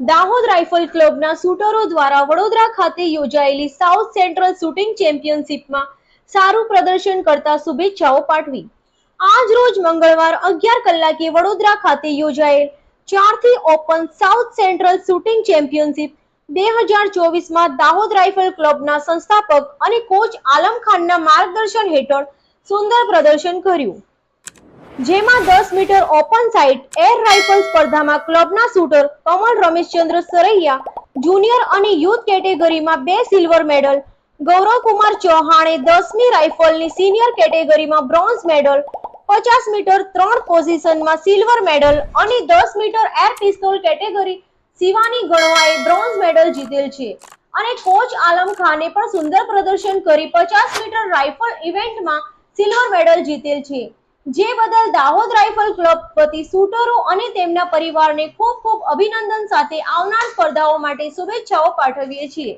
Dahod rifle ક્લબના શૂટરો દ્વારા વડોદરા ખાતે યોજાયેલી સાઉથ સેન્ટ્રલ શૂટિંગ ચેમ્પિયનશિપમાં સારું પ્રદર્શન કરતા શુભેચ્છાઓ પાઠવી. આજ રોજ મંગળવાર અગિયાર કલાકે વડોદરા ખાતે યોજાયેલ ચારથી open south central shooting championship બે હજાર ચોવીસમાં દાહોદ રાઇફલ ક્લબના સંસ્થાપક અને કોચ આલમ ખાનના માર્ગદર્શન હેઠળ સુંદર પ્રદર્શન કર્યું. જેમાં દસ meter open sight air rifle સ્પર્ધામાં ક્લબના શૂટર કમલ રમેશચંદ્ર સરૈયા જુનિયર અને યુથ કેટેગરીમાં બે સિલ્વર મેડલ ગૌરવકુમાર ચૌહાણે દસમી રાઇફલની સિનિયર કેટેગરીમાં બ્રોન્ઝ મેડલ પચાસ મીટર ત્રણ પોઝિશનમાં સિલ્વર મેડલ અને દસ meter air pistol category Shivani ગણવાએ bronze medal જીતેલ છે. અને કોચ આલમ ખાને પણ સુંદર પ્રદર્શન કરી પચાસ મીટર રાઇફલ ઇવેન્ટમાં સિલ્વર મેડલ જીતેલ છે. જે બદલ દાહોદ રાઇફલ ક્લબ વતી શૂટરો અને તેમના પરિવારને ખૂબ ખૂબ અભિનંદન સાથે આવનાર સ્પર્ધાઓ માટે શુભેચ્છાઓ પાઠવીએ છીએ.